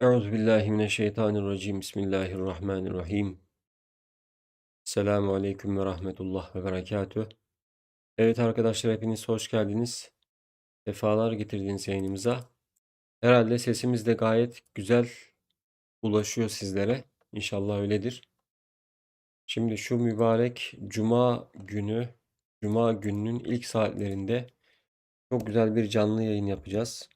Euzubillahimineşşeytanirracim. Bismillahirrahmanirrahim. Selamun aleyküm ve rahmetullah ve berekatüh. Evet arkadaşlar hepiniz hoş geldiniz. Defalar getirdiniz yayınımıza. Herhalde sesimiz de gayet güzel ulaşıyor sizlere. İnşallah öyledir. Şimdi şu mübarek cuma günü, cuma gününün ilk saatlerinde çok güzel bir canlı yayın yapacağız.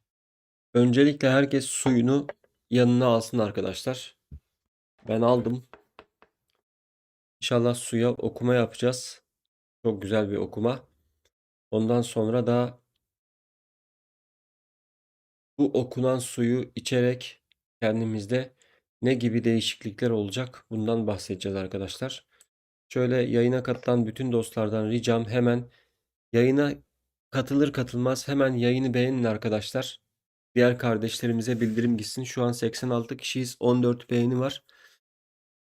Öncelikle herkes suyunu yanına alsın arkadaşlar. Ben aldım. İnşallah suya okuma yapacağız. Çok güzel bir okuma. Ondan sonra da bu okunan suyu içerek kendimizde ne gibi değişiklikler olacak bundan bahsedeceğiz arkadaşlar. Şöyle yayına katılan bütün dostlardan ricam hemen yayına katılır katılmaz hemen yayını beğenin arkadaşlar. Diğer kardeşlerimize bildirim gitsin. Şu an 86 kişiyiz. 14 beğeni var.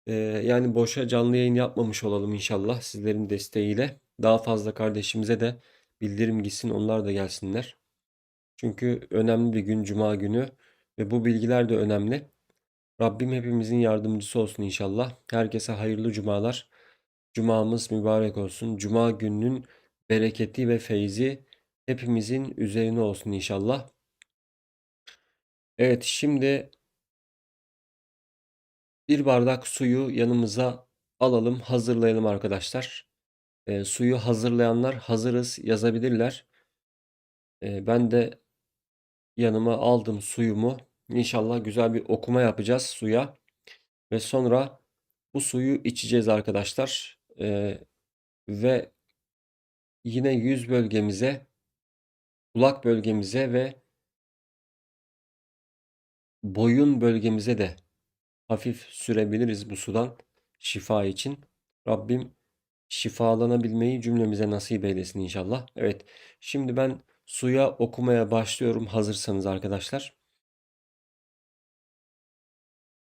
Ee, yani boşa canlı yayın yapmamış olalım inşallah sizlerin desteğiyle. Daha fazla kardeşimize de bildirim gitsin onlar da gelsinler. Çünkü önemli bir gün Cuma günü ve bu bilgiler de önemli. Rabbim hepimizin yardımcısı olsun inşallah. Herkese hayırlı cumalar. Cumamız mübarek olsun. Cuma gününün bereketi ve feyzi hepimizin üzerine olsun inşallah. Evet şimdi bir bardak suyu yanımıza alalım, hazırlayalım arkadaşlar. E, suyu hazırlayanlar hazırız yazabilirler. E, ben de yanıma aldım suyumu. İnşallah güzel bir okuma yapacağız suya. Ve sonra bu suyu içeceğiz arkadaşlar. E, ve yine yüz bölgemize, kulak bölgemize ve boyun bölgemize de hafif sürebiliriz bu sudan şifa için. Rabbim şifalanabilmeyi cümlemize nasip eylesin inşallah. Evet, şimdi ben suya okumaya başlıyorum hazırsanız arkadaşlar.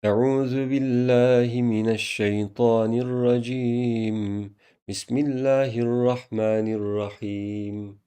Euzu billahi mineşşeytanirracim. Bismillahirrahmanirrahim.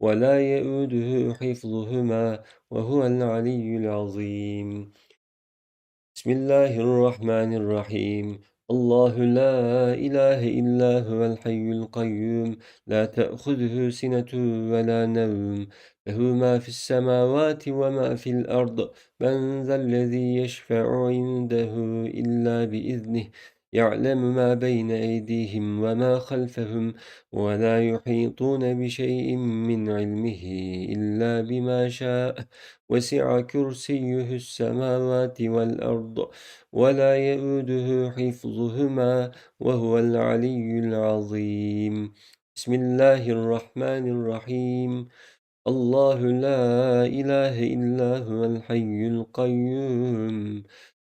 ولا يؤوده حفظهما وهو العلي العظيم. بسم الله الرحمن الرحيم. الله لا إله إلا هو الحي القيوم. لا تأخذه سنة ولا نوم. له ما في السماوات وما في الأرض. من ذا الذي يشفع عنده إلا بإذنه. يعلم ما بين أيديهم وما خلفهم ولا يحيطون بشيء من علمه إلا بما شاء. وسع كرسيه السماوات والأرض ولا يؤوده حفظهما وهو العلي العظيم. بسم الله الرحمن الرحيم. الله لا إله إلا هو الحي القيوم.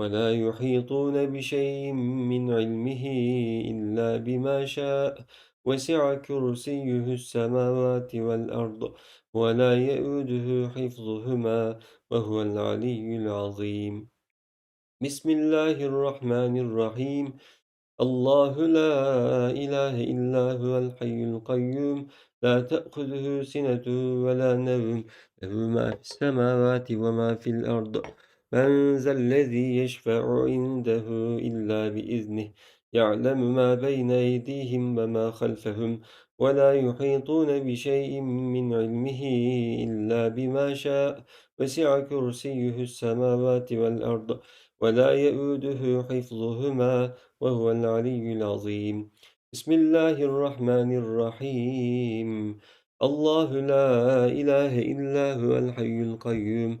ولا يحيطون بشيء من علمه إلا بما شاء. وسع كرسيه السماوات والأرض ولا يؤوده حفظهما وهو العلي العظيم. بسم الله الرحمن الرحيم. الله لا إله إلا هو الحي القيوم. لا تأخذه سنة ولا نوم. له ما في السماوات وما في الأرض. من ذا الذي يشفع عنده إلا بإذنه يعلم ما بين أيديهم وما خلفهم ولا يحيطون بشيء من علمه إلا بما شاء. وسع كرسيه السماوات والأرض ولا يؤوده حفظهما وهو العلي العظيم. بسم الله الرحمن الرحيم. الله لا إله إلا هو الحي القيوم.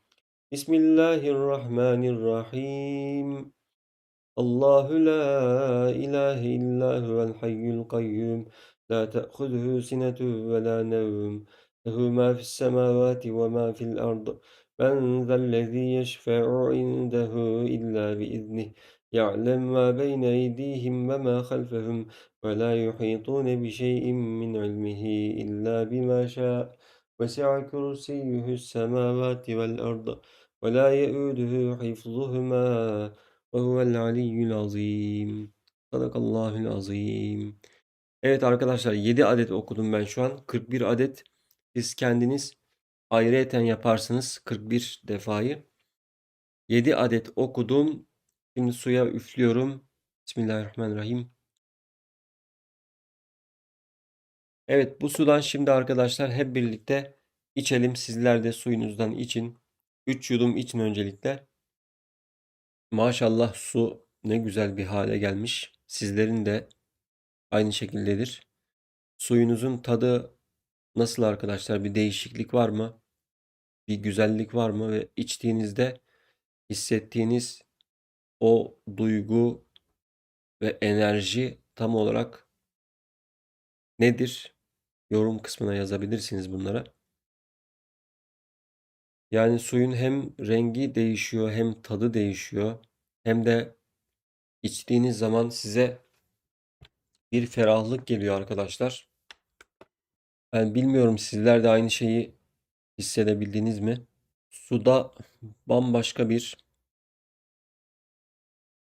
بسم الله الرحمن الرحيم الله لا إله إلا هو الحي القيوم لا تأخذه سنة ولا نوم له ما في السماوات وما في الأرض من ذا الذي يشفع عنده إلا بإذنه يعلم ما بين أيديهم وما خلفهم ولا يحيطون بشيء من علمه إلا بما شاء وسع كرسيه السماوات والأرض ولا يؤوده حفظهما وهو العلي azim. Sadakallahul azim. Evet arkadaşlar 7 adet okudum ben şu an. 41 adet siz kendiniz ayrıyeten yaparsınız 41 defayı. 7 adet okudum. Şimdi suya üflüyorum. Bismillahirrahmanirrahim. Evet bu sudan şimdi arkadaşlar hep birlikte içelim. Sizler de suyunuzdan için. 3 yudum için öncelikle. Maşallah su ne güzel bir hale gelmiş. Sizlerin de aynı şekildedir. Suyunuzun tadı nasıl arkadaşlar? Bir değişiklik var mı? Bir güzellik var mı? Ve içtiğinizde hissettiğiniz o duygu ve enerji tam olarak nedir? Yorum kısmına yazabilirsiniz bunlara. Yani suyun hem rengi değişiyor hem tadı değişiyor. Hem de içtiğiniz zaman size bir ferahlık geliyor arkadaşlar. Ben bilmiyorum sizler de aynı şeyi hissedebildiniz mi? Suda bambaşka bir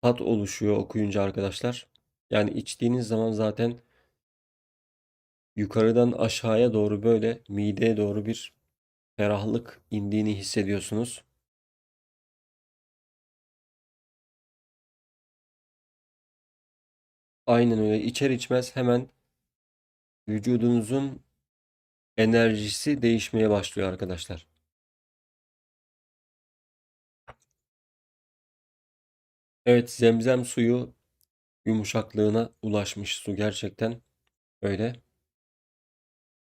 tat oluşuyor okuyunca arkadaşlar. Yani içtiğiniz zaman zaten yukarıdan aşağıya doğru böyle mideye doğru bir ferahlık indiğini hissediyorsunuz. Aynen öyle. İçer içmez hemen vücudunuzun enerjisi değişmeye başlıyor arkadaşlar. Evet, zemzem suyu yumuşaklığına ulaşmış su gerçekten öyle.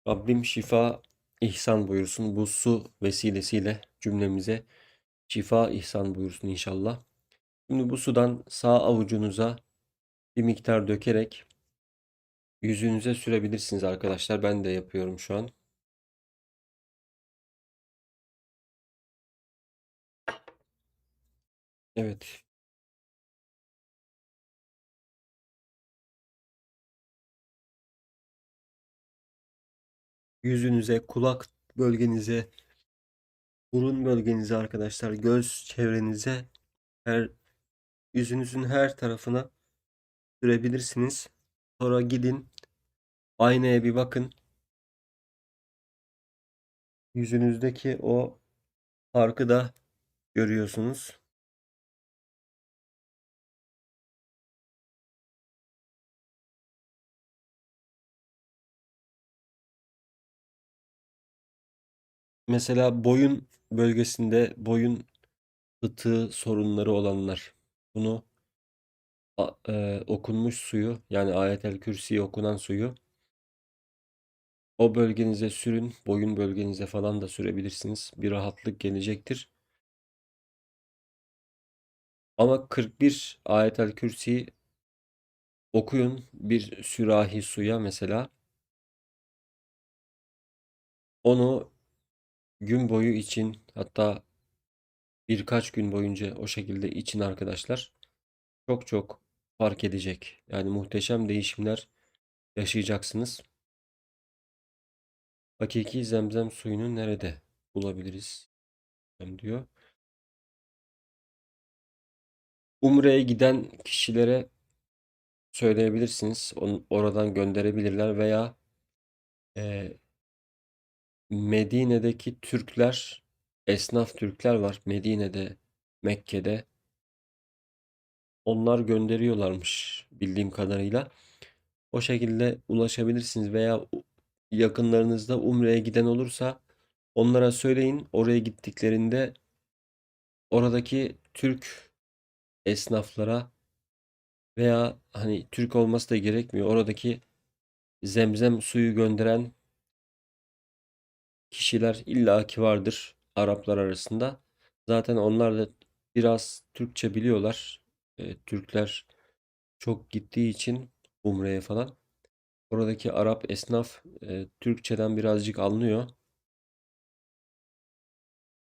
Rabbim şifa ihsan buyursun. Bu su vesilesiyle cümlemize şifa ihsan buyursun inşallah. Şimdi bu sudan sağ avucunuza bir miktar dökerek yüzünüze sürebilirsiniz arkadaşlar. Ben de yapıyorum şu an. Evet. Yüzünüze, kulak bölgenize, burun bölgenize arkadaşlar, göz çevrenize, her yüzünüzün her tarafına sürebilirsiniz. Sonra gidin aynaya bir bakın. Yüzünüzdeki o farkı da görüyorsunuz. Mesela boyun bölgesinde boyun fıtığı sorunları olanlar bunu e, okunmuş suyu yani Ayetel Kürsi'ye okunan suyu o bölgenize sürün. Boyun bölgenize falan da sürebilirsiniz. Bir rahatlık gelecektir. Ama 41 Ayetel Kürsi okuyun bir sürahi suya mesela. Onu gün boyu için hatta birkaç gün boyunca o şekilde için arkadaşlar. Çok çok fark edecek. Yani muhteşem değişimler yaşayacaksınız. Hakiki zemzem suyunu nerede bulabiliriz? diyor. Umre'ye giden kişilere söyleyebilirsiniz. Onu oradan gönderebilirler veya e, Medine'deki Türkler, esnaf Türkler var. Medine'de, Mekke'de. Onlar gönderiyorlarmış bildiğim kadarıyla. O şekilde ulaşabilirsiniz veya yakınlarınızda Umre'ye giden olursa onlara söyleyin. Oraya gittiklerinde oradaki Türk esnaflara veya hani Türk olması da gerekmiyor. Oradaki zemzem suyu gönderen kişiler illaki vardır Araplar arasında. Zaten onlar da biraz Türkçe biliyorlar. E, Türkler çok gittiği için Umre'ye falan. Oradaki Arap esnaf e, Türkçeden birazcık anlıyor.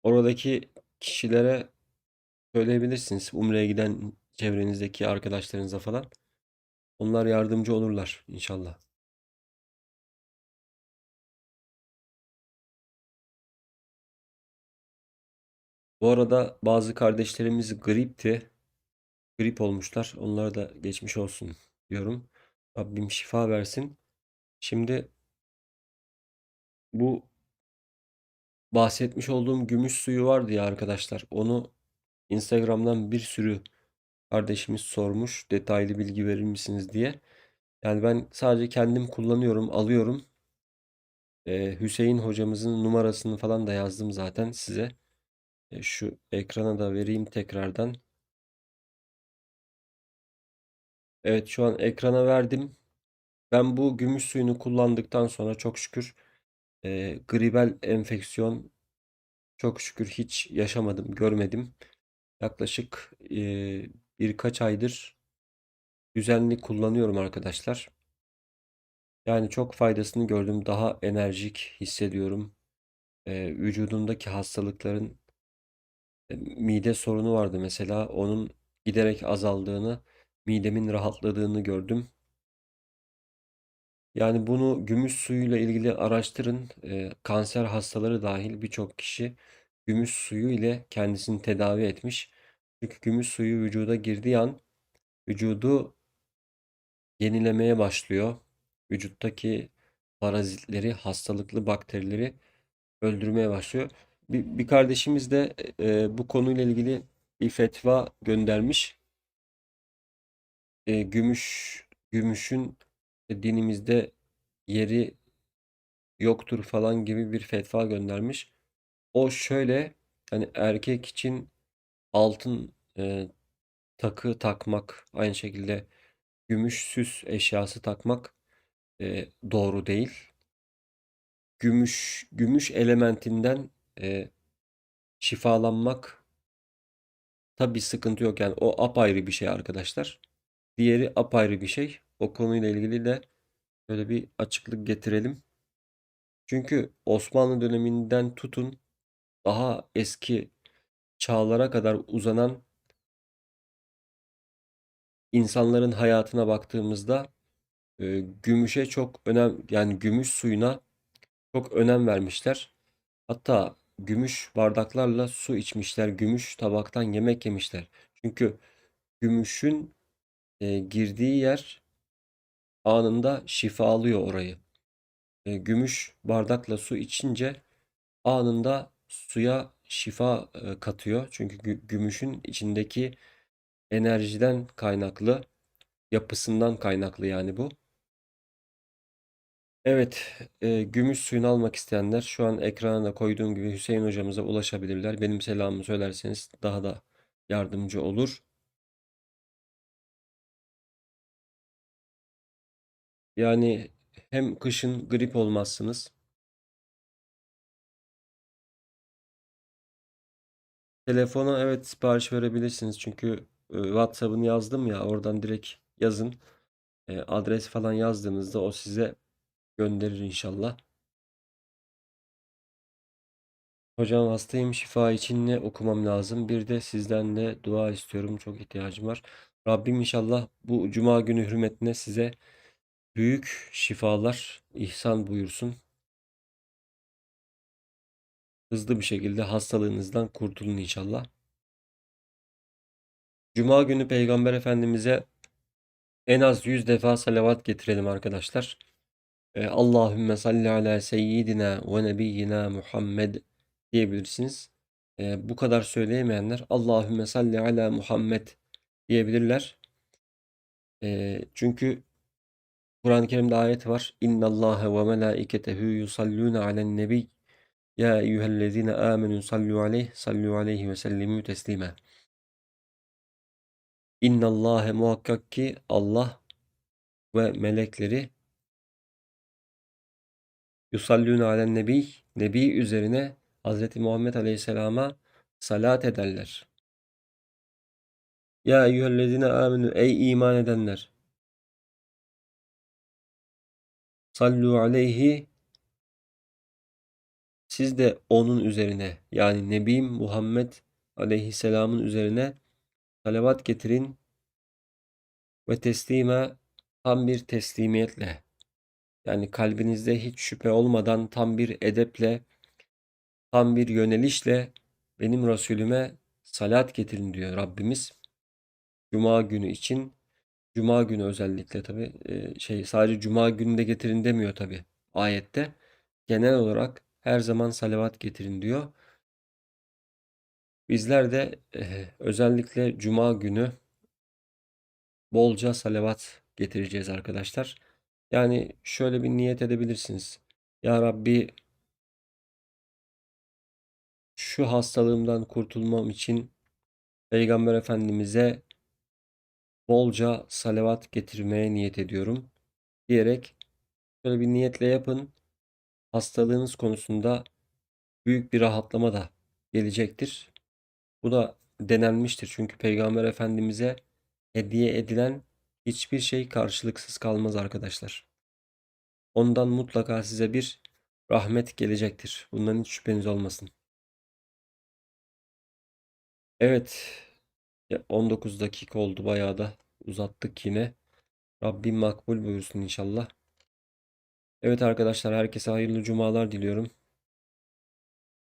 Oradaki kişilere söyleyebilirsiniz. Umre'ye giden çevrenizdeki arkadaşlarınıza falan. Onlar yardımcı olurlar inşallah. Bu arada bazı kardeşlerimiz gripti. Grip olmuşlar. Onlara da geçmiş olsun diyorum. Rabbim şifa versin. Şimdi bu bahsetmiş olduğum gümüş suyu vardı ya arkadaşlar. Onu Instagram'dan bir sürü kardeşimiz sormuş. Detaylı bilgi verir misiniz diye. Yani ben sadece kendim kullanıyorum, alıyorum. Ee, Hüseyin hocamızın numarasını falan da yazdım zaten size. E, şu ekrana da vereyim tekrardan. Evet şu an ekrana verdim. Ben bu gümüş suyunu kullandıktan sonra çok şükür e, gribel enfeksiyon çok şükür hiç yaşamadım, görmedim. Yaklaşık e, birkaç aydır düzenli kullanıyorum arkadaşlar. Yani çok faydasını gördüm. Daha enerjik hissediyorum. E, vücudumdaki hastalıkların e, mide sorunu vardı mesela. Onun giderek azaldığını, midemin rahatladığını gördüm. Yani bunu gümüş suyuyla ilgili araştırın. E, kanser hastaları dahil birçok kişi gümüş suyu ile kendisini tedavi etmiş. Çünkü gümüş suyu vücuda girdiği an vücudu yenilemeye başlıyor. Vücuttaki parazitleri, hastalıklı bakterileri öldürmeye başlıyor. Bir, bir kardeşimiz de e, bu konuyla ilgili bir fetva göndermiş. E, gümüş gümüşün dinimizde yeri yoktur falan gibi bir fetva göndermiş. O şöyle hani erkek için altın e, takı takmak aynı şekilde gümüş süs eşyası takmak e, doğru değil. Gümüş gümüş elementinden e, şifalanmak tabi sıkıntı yok yani o apayrı bir şey arkadaşlar. Diğeri apayrı bir şey. O konuyla ilgili de böyle bir açıklık getirelim. Çünkü Osmanlı döneminden tutun daha eski çağlara kadar uzanan insanların hayatına baktığımızda e, gümüşe çok önem yani gümüş suyuna çok önem vermişler. Hatta gümüş bardaklarla su içmişler, gümüş tabaktan yemek yemişler. Çünkü gümüşün e, girdiği yer anında şifalıyor orayı. E, gümüş bardakla su içince anında suya şifa e, katıyor. Çünkü gü- gümüşün içindeki enerjiden kaynaklı, yapısından kaynaklı yani bu. Evet, e, gümüş suyunu almak isteyenler şu an ekrana da koyduğum gibi Hüseyin hocamıza ulaşabilirler. Benim selamımı söylerseniz daha da yardımcı olur. Yani hem kışın grip olmazsınız. Telefona evet sipariş verebilirsiniz çünkü e, WhatsApp'ını yazdım ya oradan direkt yazın. e, adres falan yazdığınızda o size gönderir inşallah. Hocam hastayım şifa için ne okumam lazım? Bir de sizden de dua istiyorum. Çok ihtiyacım var. Rabbim inşallah bu cuma günü hürmetine size büyük şifalar ihsan buyursun. Hızlı bir şekilde hastalığınızdan kurtulun inşallah. Cuma günü Peygamber Efendimiz'e en az 100 defa salavat getirelim arkadaşlar. E, Allahümme salli ala seyyidina ve nebiyyina Muhammed diyebilirsiniz. E, bu kadar söyleyemeyenler Allahümme salli ala Muhammed diyebilirler. E, çünkü Kur'an-ı Kerim'de ayet var. İnna Allahe ve melaiketehu yusalluna alen nebi ya eyyühellezine amenu sallu aleyh sallu aleyhi ve sellimu teslima. İnna Allahe muhakkak ki Allah ve melekleri yusallûne alen nebi nebi üzerine Hz. Muhammed Aleyhisselam'a salat ederler. Ya eyyühellezine amenu ey iman edenler sallu aleyhi siz de onun üzerine yani Nebim Muhammed Aleyhisselam'ın üzerine salavat getirin ve teslime tam bir teslimiyetle yani kalbinizde hiç şüphe olmadan tam bir edeple tam bir yönelişle benim Resulüme salat getirin diyor Rabbimiz. Cuma günü için Cuma günü özellikle tabi şey sadece Cuma gününde getirin demiyor tabi ayette. Genel olarak her zaman salavat getirin diyor. Bizler de özellikle Cuma günü bolca salavat getireceğiz arkadaşlar. Yani şöyle bir niyet edebilirsiniz. Ya Rabbi şu hastalığımdan kurtulmam için Peygamber Efendimiz'e bolca salavat getirmeye niyet ediyorum diyerek şöyle bir niyetle yapın. Hastalığınız konusunda büyük bir rahatlama da gelecektir. Bu da denenmiştir. Çünkü Peygamber Efendimiz'e hediye edilen hiçbir şey karşılıksız kalmaz arkadaşlar. Ondan mutlaka size bir rahmet gelecektir. Bundan hiç şüpheniz olmasın. Evet. 19 dakika oldu. Bayağı da uzattık yine. Rabbim makbul buyursun inşallah. Evet arkadaşlar herkese hayırlı cumalar diliyorum.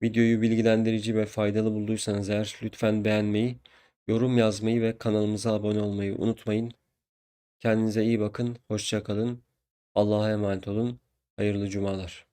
Videoyu bilgilendirici ve faydalı bulduysanız eğer lütfen beğenmeyi, yorum yazmayı ve kanalımıza abone olmayı unutmayın. Kendinize iyi bakın. Hoşça kalın. Allah'a emanet olun. Hayırlı cumalar.